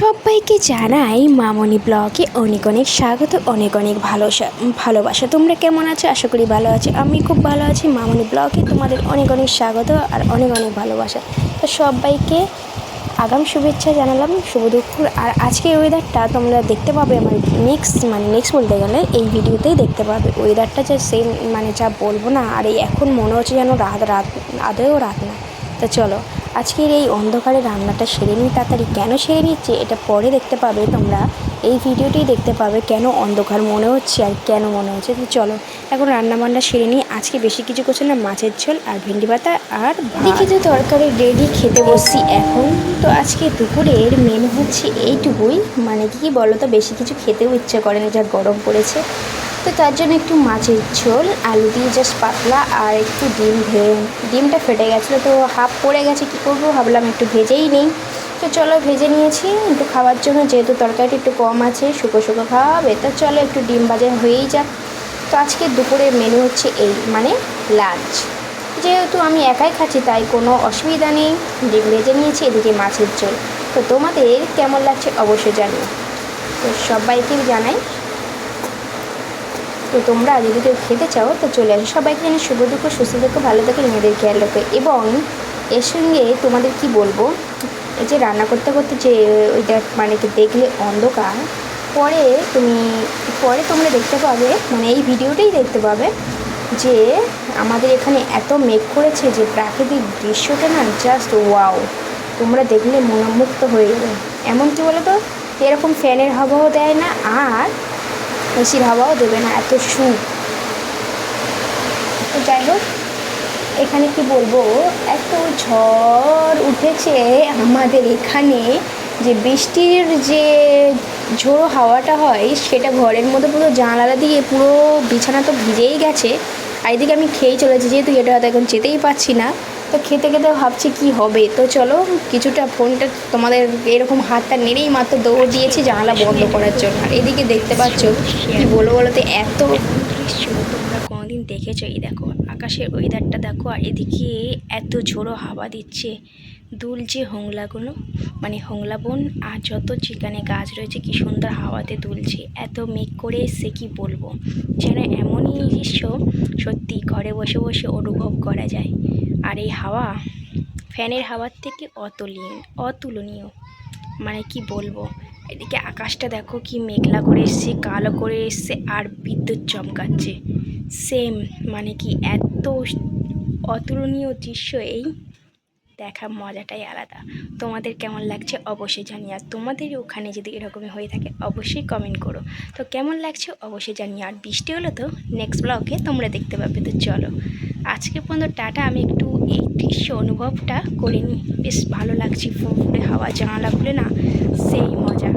সবাইকে জানাই মামনি ব্লগে অনেক অনেক স্বাগত, অনেক অনেক ভালো ভালোবাসা। তোমরা কেমন আছো? আশা করি ভালো আছো। আমি খুব ভালো আছি মামনি ব্লগে। তোমাদের অনেক অনেক স্বাগত আর অনেক অনেক ভালোবাসা। তো সবাইকে আগাম শুভেচ্ছা জানালাম, শুভ দুপুর। আর আজকের ওয়েদারটা তোমরা দেখতে পাবে আমার নেক্সট মানে নেক্সট বলতে গেলে এই ভিডিওতেই দেখতে পাবে। ওয়েদারটা যে সেম মানে যা বলব না, আর এই এখন মনে হচ্ছে যেন রাত রাত আদেও রাত না। তো চলো আজকের এই অন্ধকারে রান্নাটা সেরে নিই তাড়াতাড়ি কেন সেরে নিচ্ছে? এটা পরে দেখতে পাবে তোমরা। এই ভিডিওতেই দেখতে পাবে কেন অন্ধকার মনে হচ্ছে আর কেন মনে হচ্ছে। তো চলো, এখন রান্না বান্না সেরে নিই। আজকে বেশি কিছু করছে না, মাছের ঝোল আর ভেন্ডি পাতা আর দেখি তো তরকারি রেডি খেতে বসছি এখন। তো আজকে দুপুরের মেনু হচ্ছে এইটুকুই। মানে কি কি বলো তো বেশি কিছু খেতেও ইচ্ছে করে না, যা গরম পড়েছে। তো তার জন্য একটু মাছের ঝোল, আলু দিয়ে জাস্ট পাতলা আর একটু ডিম ভে ডিমটা ফেটে গেছিল, তো হাফ পড়ে গেছে, কী করব? ভাবলাম একটু ভেজেই নেই। তো চলো ভেজে নিয়েছি, একটু খাওয়ার জন্য যেহেতু তরকারিটা একটু কম আছে, শুকো শুকো খাওয়া তো চলো একটু ডিম ভাজা হয়েই যাক। তো আজকে দুপুরের মেনু হচ্ছে এই মানে লাঞ্চ। যেহেতু আমি একাই খাচ্ছি, তাই কোনো অসুবিধা নেই। ডিম ভেজে নিয়েছি, এদিকে মাছের ঝোল। তো তোমাদের কেমন লাগছে অবশ্যই জানিও। তো সবাইকে জানাই। তো তোমরা যদি কেউ খেতে চাও, তো চলে আসো। সবাইকে জানি শুভ দুঃখ সুস্থ থেকো, ভালো থেকো, নিজেদের খেয়াল রাখো। এবং এর সঙ্গে তোমাদের কি বলব? এই যে রান্না করতে করতে যে, ওইটা মানে কি দেখলে অন্ধকার, পরে তুমি, পরে তোমরা দেখতে পাবে মানে এই ভিডিওটাই দেখতে পাবে যে আমাদের এখানে এত মেঘ করেছে যে প্রাকৃতিক দৃশ্যটা না জাস্ট ওয়াও তোমরা দেখলে মনোমুক্ত হয়ে যাবে। এমন কি বলো তো এরকম ফ্যানের হাওয়াও দেয় না আর এসির হাওয়াও দেবে না, এত সুখ। যাই হোক এখানে কি বলব? এত ঝড় উঠেছে আমাদের এখানে যে বৃষ্টির যে ঝোড়ো হাওয়াটা হয়, সেটা ঘরের মধ্যে পুরো জানালা দিয়ে পুরো বিছানা তো ভিজেই গেছে। আর এদিকে আমি খেয়েই চলেছি যেহেতু এটা হয়তো এখন যেতেই পারছি না। তো খেতে খেতে ভাবছি কি হবে? তো চলো, কিছুটা ফোনটা তোমাদের এরকম হাতটা নেড়েই মাত্র দৌড় দিয়েছি জানালা বন্ধ করার জন্য। আর এদিকে দেখতে পাচ্ছ কি বলো বলো তো এত দেখেছ? এই দেখো, আকাশের ওয়েদারটা দেখো, আর এদিকে এত ঝোড়ো হাওয়া দিচ্ছে। দুলছে হোংলাগুলো মানে হোংলা বন আর যত যেখানে গাছ রয়েছে, কি সুন্দর হাওয়াতে দুলছে। এত মেঘ করে এসছে কি বলব? যেন এমনই দৃশ্য সত্যি ঘরে বসে বসে অনুভব করা যায়। আর এই হাওয়া, ফ্যানের হাওয়ার থেকে অতুলীয় অতুলনীয়। মানে কি বলব? এদিকে আকাশটা দেখো কি মেঘলা করে এসছে, কালো করে এসছে, আর বিদ্যুৎ চমকাচ্ছে। সেম মানে কি এত অতুলনীয় দৃশ্য এই। দেখা মজাটাই আলাদা। তোমাদের কেমন লাগছে অবশ্যই জানিয়ে আর তোমাদের ওখানে যদি এরকমই হয়ে থাকে, অবশ্যই কমেন্ট করো। তো কেমন লাগছে অবশ্যই জানিয়ে আর বৃষ্টি হলো তো নেক্সট ব্লগে তোমরা দেখতে পাবে। তো চলো আজকে পর্যন্ত টাটা। আমি একটু এই দৃশ্য অনুভবটা করে নিই। বেশ ভালো লাগছে ফুরফুরে হাওয়া। জানালা খুলে না, সেই মজা।